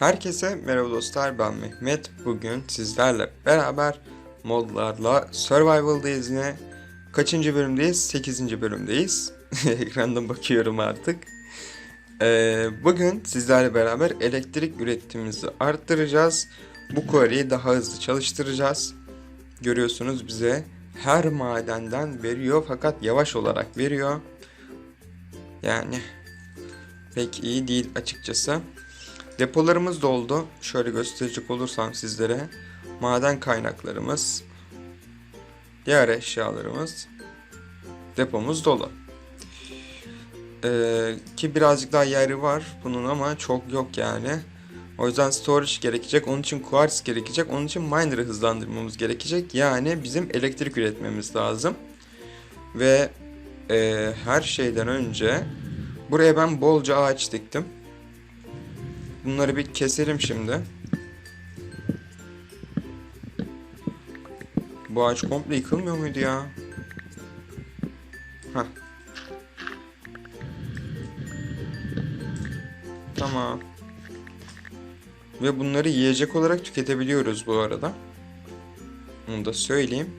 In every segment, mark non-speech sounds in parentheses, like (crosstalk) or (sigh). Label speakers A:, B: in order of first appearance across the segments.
A: Herkese merhaba dostlar ben Mehmet. Bugün sizlerle beraber modlarla Survival'dayız yine. Kaçıncı bölümdeyiz? 8. bölümdeyiz. (laughs) Ekrandan bakıyorum artık. Ee, bugün sizlerle beraber elektrik üretimimizi arttıracağız. Bu quarry'i daha hızlı çalıştıracağız. Görüyorsunuz bize her madenden veriyor fakat yavaş olarak veriyor. Yani pek iyi değil açıkçası. Depolarımız doldu. Şöyle gösterecek olursam sizlere. Maden kaynaklarımız, diğer eşyalarımız, depomuz dolu. Ee, ki birazcık daha yeri var bunun ama çok yok yani. O yüzden storage gerekecek. Onun için quartz gerekecek. Onun için miner'ı hızlandırmamız gerekecek. Yani bizim elektrik üretmemiz lazım. Ve e, her şeyden önce buraya ben bolca ağaç diktim. Bunları bir keselim şimdi. Bu ağaç komple yıkılmıyor muydu ya? Heh. Tamam. Ve bunları yiyecek olarak tüketebiliyoruz bu arada. Bunu da söyleyeyim.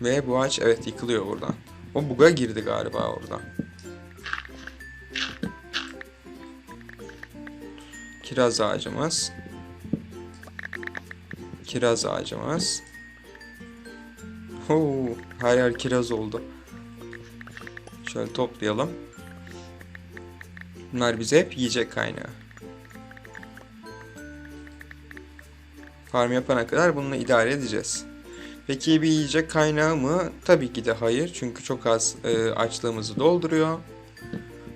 A: Ve bu ağaç evet yıkılıyor buradan. O buga girdi galiba orada. Kiraz ağacımız. Kiraz ağacımız. Oo, her yer kiraz oldu. Şöyle toplayalım. Bunlar bize hep yiyecek kaynağı. Farm yapana kadar bununla idare edeceğiz. Peki bir yiyecek kaynağı mı? Tabii ki de hayır. Çünkü çok az e, açlığımızı dolduruyor.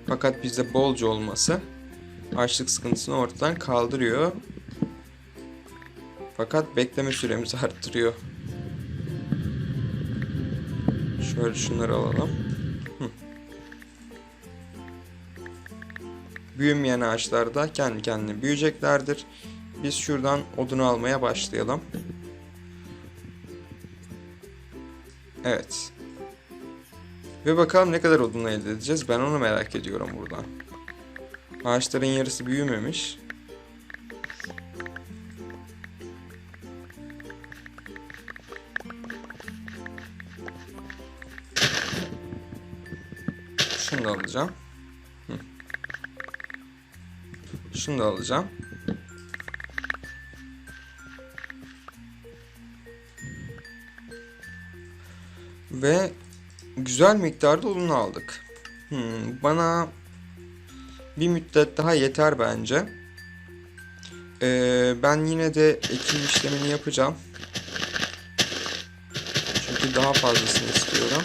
A: Fakat bizde bolca olması açlık sıkıntısını ortadan kaldırıyor. Fakat bekleme süremizi (laughs) arttırıyor. Şöyle şunları alalım. Hı. Büyümeyen ağaçlar da kendi kendine büyüyeceklerdir. Biz şuradan odunu almaya başlayalım. Evet. Ve bakalım ne kadar odun elde edeceğiz. Ben onu merak ediyorum buradan. Ağaçların yarısı büyümemiş. Şunu da alacağım. Şunu da alacağım. Ve güzel miktarda odun aldık. Hmm, bana bir müddet daha yeter bence. Ee, ben yine de ekim işlemini yapacağım. Çünkü daha fazlasını istiyorum.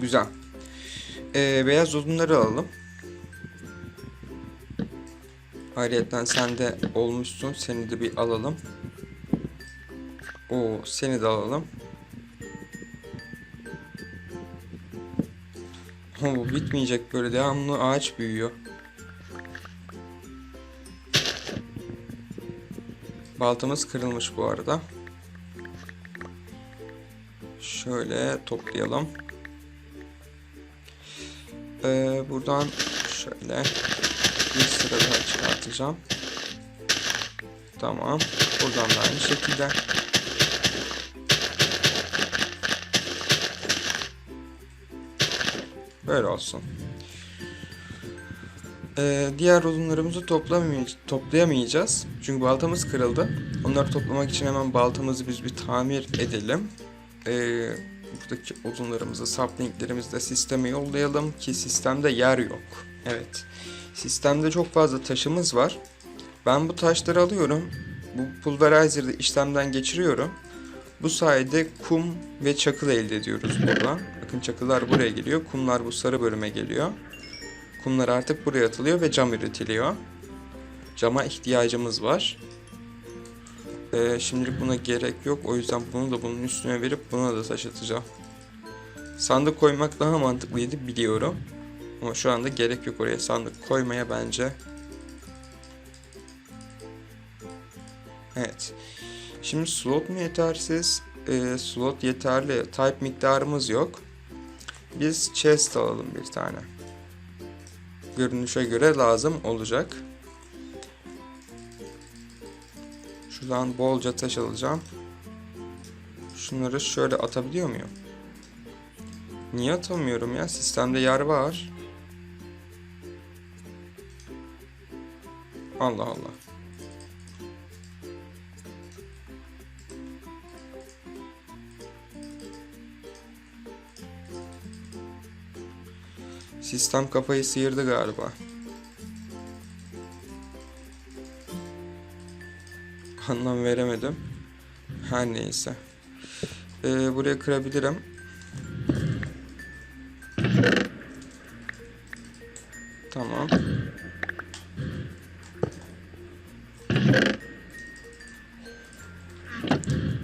A: Güzel. Ee, beyaz odunları alalım. Ayrıyeten sen de olmuşsun. Seni de bir alalım. Oo, seni de alalım. Oo, bu bitmeyecek böyle devamlı ağaç büyüyor. Baltamız kırılmış bu arada. Şöyle toplayalım. Ee, buradan şöyle bir sıra daha çıkartacağım. Tamam. Buradan da aynı şekilde. Böyle olsun. Ee, diğer odunlarımızı toplayamayacağız. Çünkü baltamız kırıldı. Onları toplamak için hemen baltamızı biz bir tamir edelim. Ee, buradaki odunlarımızı, saplinglerimizi de sisteme yollayalım ki sistemde yer yok. Evet. Sistemde çok fazla taşımız var. Ben bu taşları alıyorum. Bu pulverizer'da işlemden geçiriyorum. Bu sayede kum ve çakıl elde ediyoruz buradan. Bakın çakılar buraya geliyor. Kumlar bu sarı bölüme geliyor. Kumlar artık buraya atılıyor ve cam üretiliyor. Cama ihtiyacımız var. Ee, şimdilik buna gerek yok. O yüzden bunu da bunun üstüne verip buna da taş atacağım. Sandık koymak daha mantıklıydı biliyorum. Ama şu anda gerek yok oraya sandık koymaya bence. Evet. Şimdi slot mu yetersiz? Ee, slot yeterli. Type miktarımız yok. Biz chest alalım bir tane. Görünüşe göre lazım olacak. Şuradan bolca taş alacağım. Şunları şöyle atabiliyor muyum? Niye atamıyorum ya? Sistemde yer var. Allah Allah. Sistem kafayı sıyırdı galiba. Anlam veremedim. Her neyse. Ee, buraya kırabilirim. Tamam.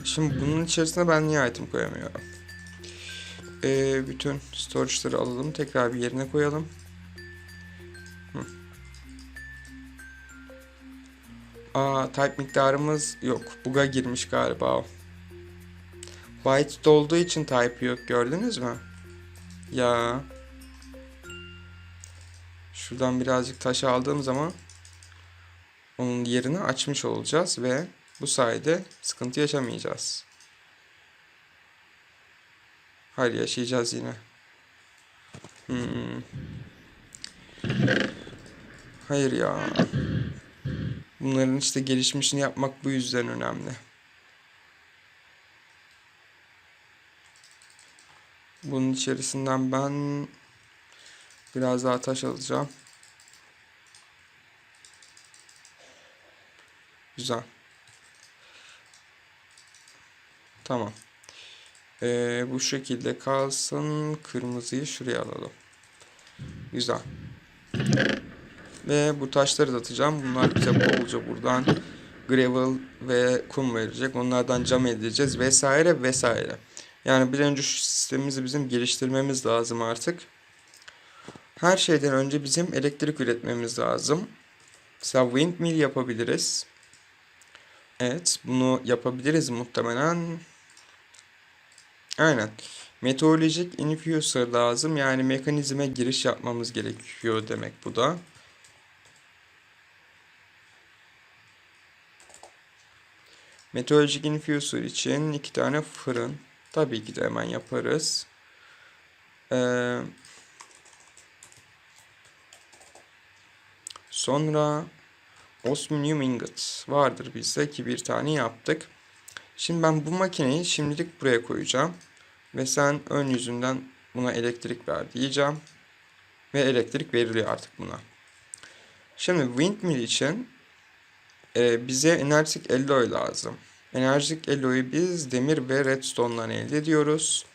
A: Şimdi bunun içerisine ben niye item koyamıyorum? Ee, bütün storage'ları alalım. Tekrar bir yerine koyalım. Aa, type miktarımız yok. Bug'a girmiş galiba o. White olduğu için type yok. Gördünüz mü? Ya. Şuradan birazcık taş aldığım zaman onun yerini açmış olacağız ve bu sayede sıkıntı yaşamayacağız. Hayır yaşayacağız yine. Hmm. Hayır ya. Bunların işte gelişmişini yapmak bu yüzden önemli. Bunun içerisinden ben biraz daha taş alacağım. Güzel. Tamam. Ee, bu şekilde kalsın. Kırmızıyı şuraya alalım. Güzel. Ve bu taşları da atacağım. Bunlar bize bolca buradan gravel ve kum verecek. Onlardan cam edeceğiz vesaire vesaire. Yani bir önce şu sistemimizi bizim geliştirmemiz lazım artık. Her şeyden önce bizim elektrik üretmemiz lazım. Mesela windmill yapabiliriz. Evet, bunu yapabiliriz muhtemelen. Aynen. Meteorolojik infuser lazım. Yani mekanizme giriş yapmamız gerekiyor demek bu da. Meteorolojik infuser için iki tane fırın. Tabii ki de hemen yaparız. Ee, sonra osmium ingot vardır bizde ki bir tane yaptık. Şimdi ben bu makineyi şimdilik buraya koyacağım. Ve sen ön yüzünden buna elektrik ver diyeceğim. Ve elektrik veriliyor artık buna. Şimdi windmill için e, bize enerjik alloy lazım. Enerjik alloy'u biz demir ve redstone'dan elde ediyoruz.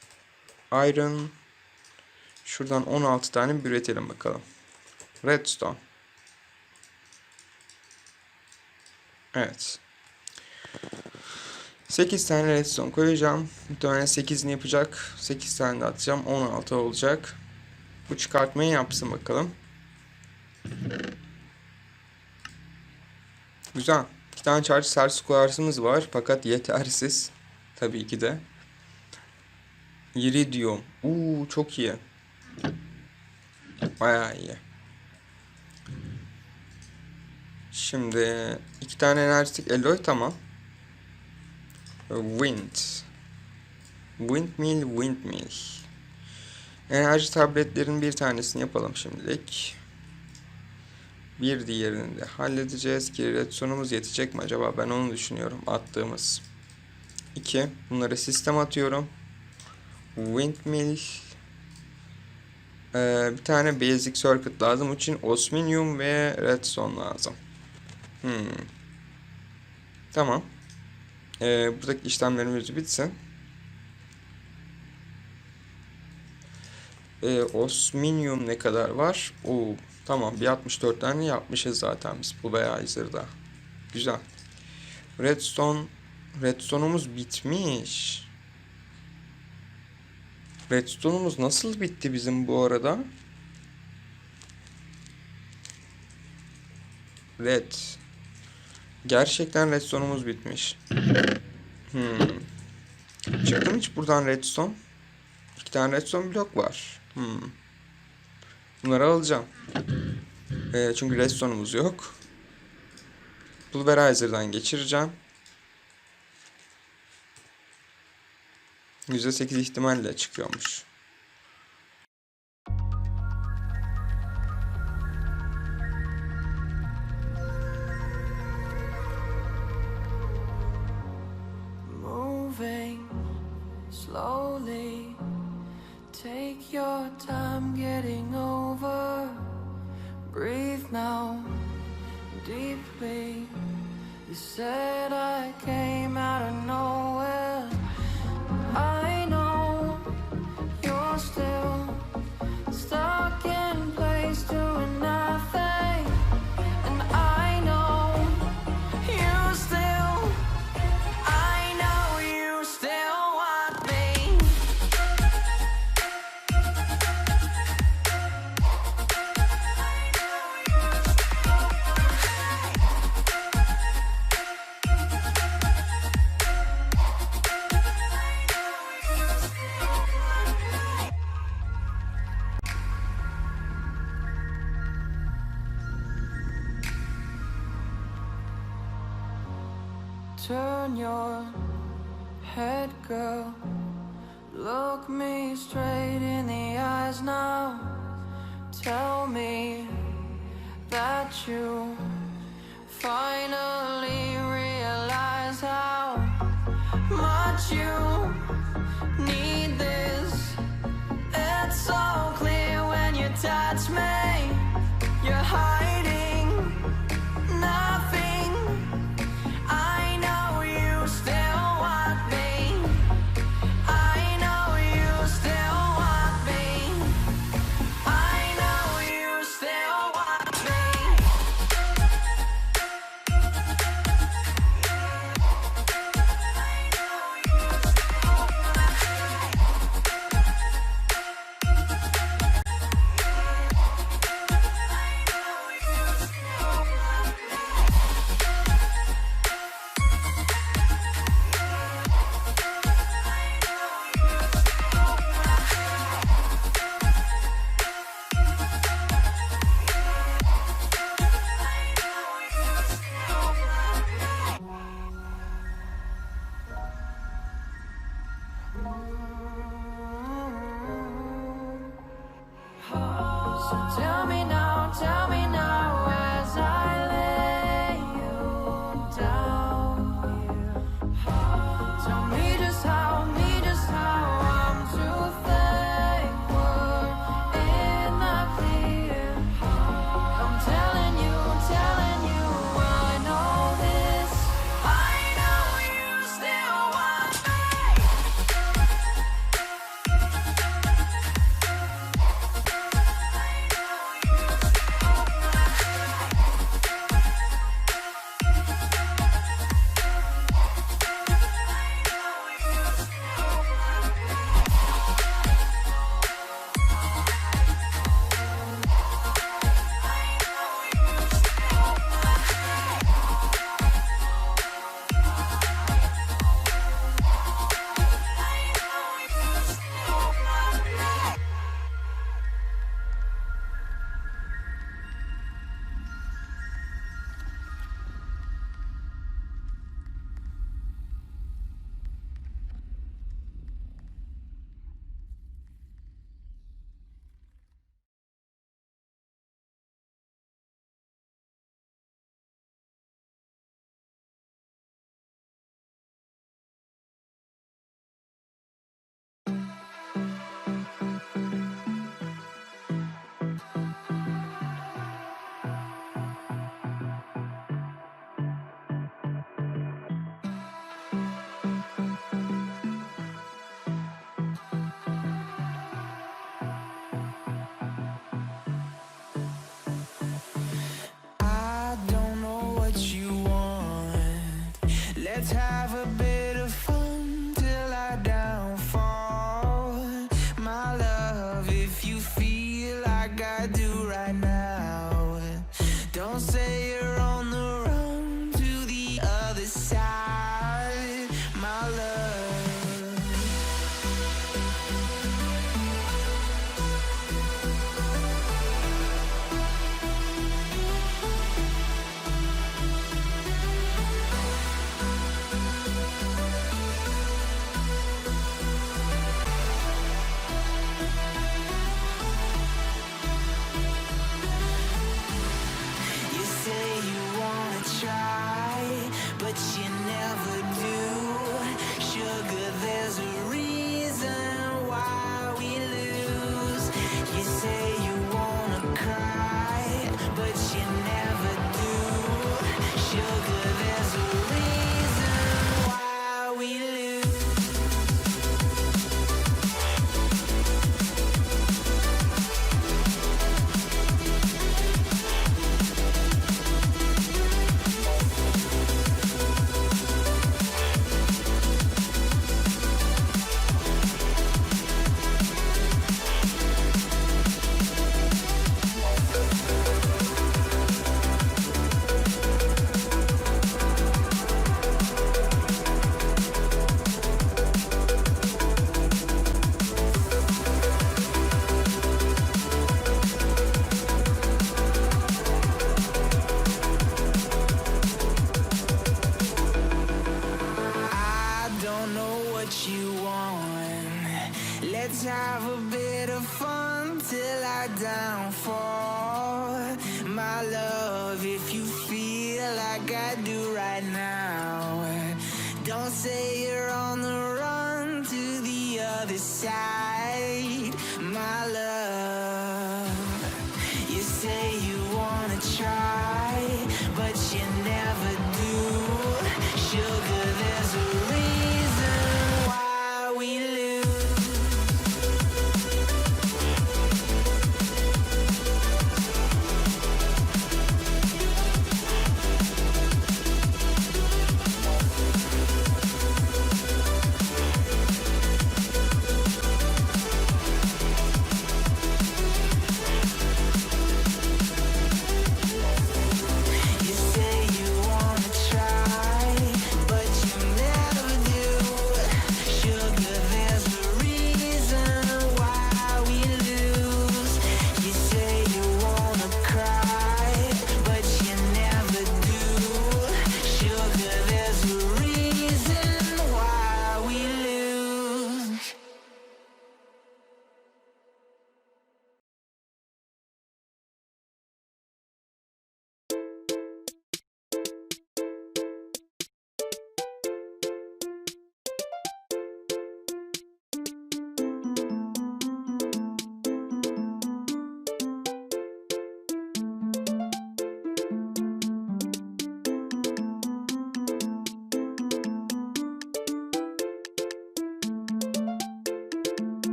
A: Iron. Şuradan 16 tane bir üretelim bakalım. Redstone. Evet. 8 tane redstone koyacağım. Muhtemelen 8'ini yapacak. 8 tane de atacağım. 16 olacak. Bu çıkartmayı yapsın bakalım. Güzel. İki tane charge servis koyarsımız var. Fakat yetersiz. Tabii ki de. Iridium. Uuu çok iyi. Bayağı iyi. Şimdi iki tane enerjik alloy tamam. Wind. Windmill, windmill. Enerji tabletlerin bir tanesini yapalım şimdilik. Bir diğerini de halledeceğiz. Kiret sonumuz yetecek mi acaba? Ben onu düşünüyorum. Attığımız. 2. Bunları sistem atıyorum. Windmill. Ee, bir tane basic circuit lazım. için osminyum ve redstone lazım. Hmm. Tamam. Ee, buradaki işlemlerimiz bitsin. Ee, osminyum ne kadar var? Oo, Tamam bir 64 tane yapmışız zaten biz bu veya Izer'da. Güzel. Redstone Redstone'umuz bitmiş. Redstone'umuz nasıl bitti bizim bu arada? Red. Gerçekten redstone'umuz bitmiş. Hmm. Çıktım hiç buradan redstone. İki tane redstone blok var. Hmm. Bunları alacağım. E, çünkü redstone'umuz yok. Pulverizer'dan geçireceğim. %8 ihtimalle çıkıyormuş.
B: You said I can't. about you. Finally.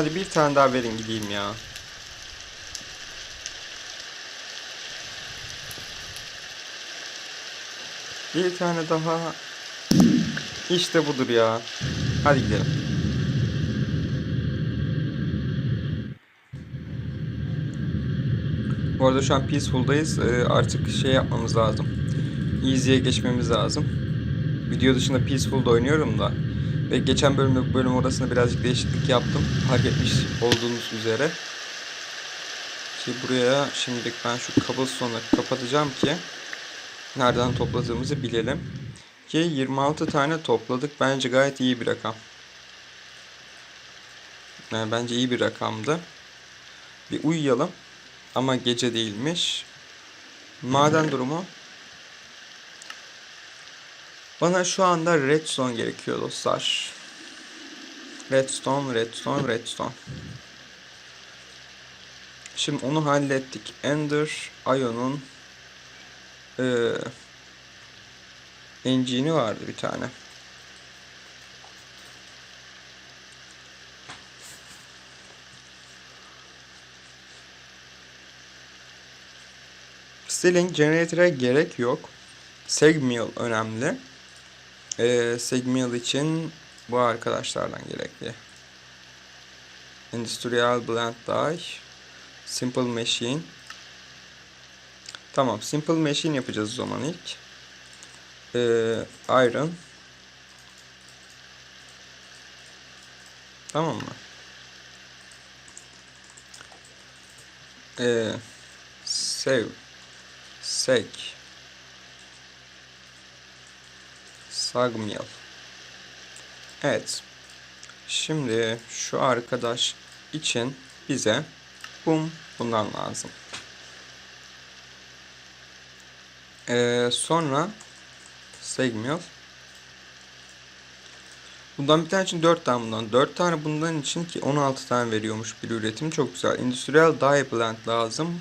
A: Hadi bir tane daha verin gideyim ya. Bir tane daha. İşte budur ya. Hadi gidelim. Bu arada şu an Peaceful'dayız. Ee, artık şey yapmamız lazım. Easy'ye geçmemiz lazım. Video dışında Peaceful'da oynuyorum da. Ve geçen bölümde bölüm orasında birazcık değişiklik yaptım. Fark etmiş olduğunuz üzere. Ki buraya şimdilik ben şu cobblestone'ları kapatacağım ki nereden topladığımızı bilelim. Ki 26 tane topladık. Bence gayet iyi bir rakam. Yani bence iyi bir rakamdı. Bir uyuyalım. Ama gece değilmiş. Maden durumu. Bana şu anda redstone gerekiyor dostlar. Redstone, redstone, redstone. Şimdi onu hallettik. Ender Ion'un eee engine'i vardı bir tane. Stealing Generator'a gerek yok. Segmial önemli. Ee, Segmial için bu arkadaşlardan gerekli. Industrial Blend Die. Simple Machine. Tamam. Simple Machine yapacağız o zaman ilk. Ee, iron. Tamam mı? Ee, save. Seg. Sagmiel. Evet. Şimdi şu arkadaş için bize bum bundan lazım. Ee, sonra Segmiel. Bundan bir tane için 4 tane bundan. 4 tane bundan için ki 16 tane veriyormuş bir üretim. Çok güzel. Industrial Dye Blend lazım.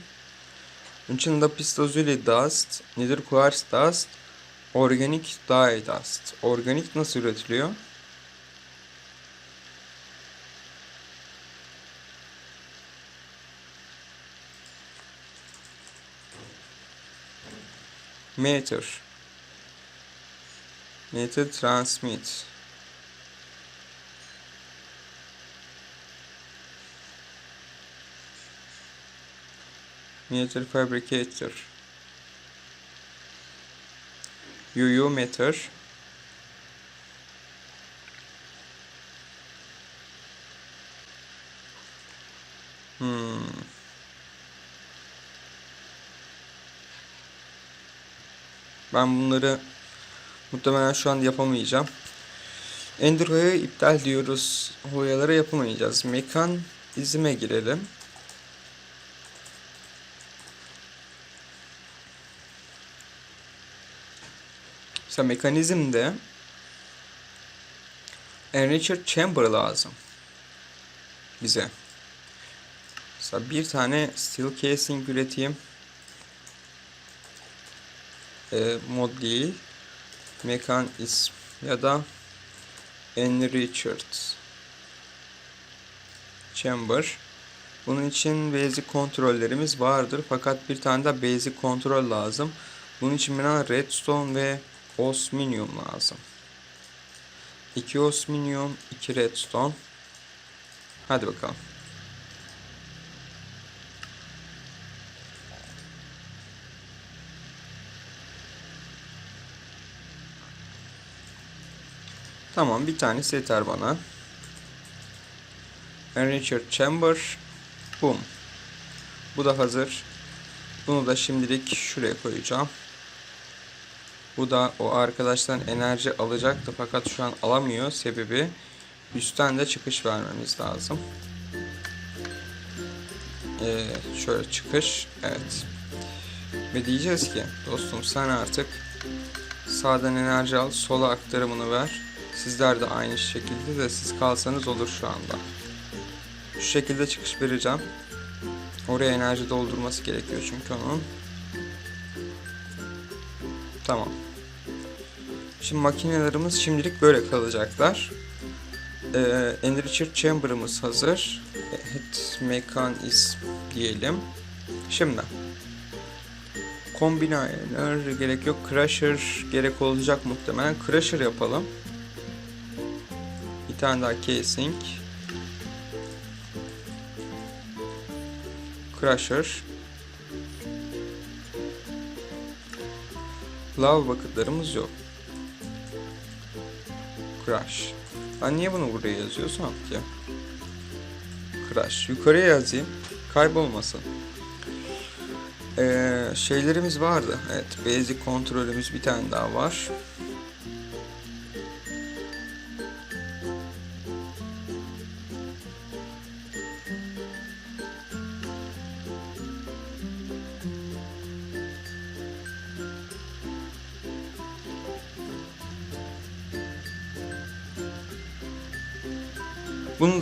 A: Bunun için lapis lazuli dust, nedir quartz dust, organic dye dust. Organik nasıl üretiliyor? Meter. Meter transmit. Meter fabricator. UU meter. Hmm. Ben bunları muhtemelen şu an yapamayacağım. Hoya'yı iptal diyoruz. Hoyalara yapamayacağız. Mekan izime girelim. Mesela mekanizmde Enricher Chamber lazım bize. Mesela bir tane steel casing üreteyim. Ee, mod değil. Mekanizm ya da Enricher Chamber. Bunun için basic kontrollerimiz vardır. Fakat bir tane de basic kontrol lazım. Bunun için bana redstone ve osminium lazım. 2 osminium, 2 redstone. Hadi bakalım. Tamam bir tanesi yeter bana. Enricher Chamber. Boom. Bu da hazır. Bunu da şimdilik şuraya koyacağım. Bu da o arkadaştan enerji alacaktı fakat şu an alamıyor. Sebebi üstten de çıkış vermemiz lazım. Ee, şöyle çıkış. Evet. Ve diyeceğiz ki dostum sen artık sağdan enerji al, sola aktarımını ver. Sizler de aynı şekilde de siz kalsanız olur şu anda. Şu şekilde çıkış vereceğim. Oraya enerji doldurması gerekiyor çünkü onun. Tamam. Şimdi makinelerimiz şimdilik böyle kalacaklar. Ee, Enricher Chamber'ımız hazır. Head Mechanism diyelim. Şimdi Combiner gerek yok. Crusher gerek olacak muhtemelen. Crusher yapalım. Bir tane daha casing. Crusher. Lav bucketlarımız yok. Crash. Ben niye bunu buraya yazıyorsam ki? Crash. Yukarıya yazayım. Kaybolmasın. Ee, şeylerimiz vardı. Evet, basic kontrolümüz bir tane daha var.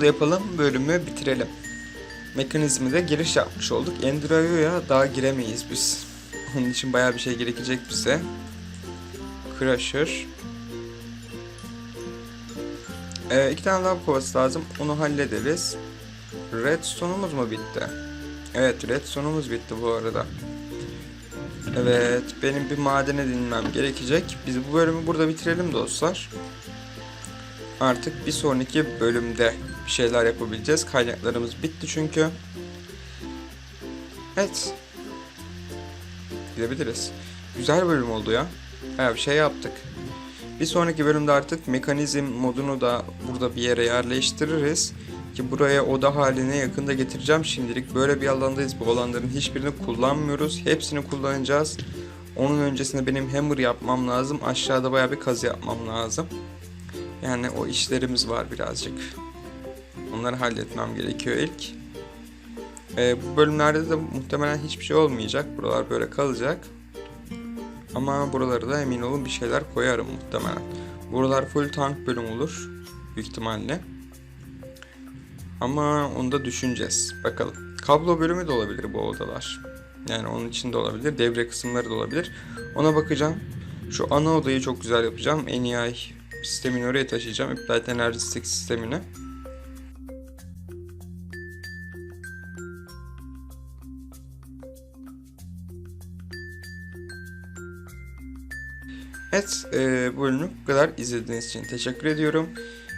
A: Yapalım, bölümü bitirelim. Mekanizmi de giriş yapmış olduk. Endrayo'ya daha giremeyiz biz. Onun için bayağı bir şey gerekecek bize. Crusher. Ee, iki tane daha kovası lazım. Onu hallederiz. Redstone'umuz mu bitti? Evet, redstone'umuz bitti bu arada. Evet, benim bir madene dinmem gerekecek. Biz bu bölümü burada bitirelim dostlar. Artık bir sonraki bölümde bir şeyler yapabileceğiz. Kaynaklarımız bitti çünkü. Evet. Gidebiliriz. Güzel bölüm oldu ya. Bayağı bir şey yaptık. Bir sonraki bölümde artık mekanizm modunu da burada bir yere yerleştiririz. Ki buraya oda haline yakında getireceğim şimdilik. Böyle bir alandayız. Bu alanların hiçbirini kullanmıyoruz. Hepsini kullanacağız. Onun öncesinde benim hammer yapmam lazım. Aşağıda bayağı bir kazı yapmam lazım. Yani o işlerimiz var birazcık. Onları halletmem gerekiyor ilk. Ee, bu bölümlerde de muhtemelen hiçbir şey olmayacak. Buralar böyle kalacak. Ama buraları da emin olun bir şeyler koyarım muhtemelen. Buralar full tank bölüm olur. Büyük ihtimalle. Ama onu da düşüneceğiz. Bakalım. Kablo bölümü de olabilir bu odalar. Yani onun içinde olabilir. Devre kısımları da olabilir. Ona bakacağım. Şu ana odayı çok güzel yapacağım. NEI sistemini oraya taşıyacağım. Applied Energy Stick sistemini. Evet, e, bölümü bu kadar izlediğiniz için teşekkür ediyorum.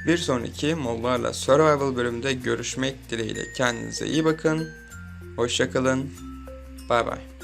A: Bir sonraki modlarla Survival bölümünde görüşmek dileğiyle. Kendinize iyi bakın. Hoşçakalın. Bay bay.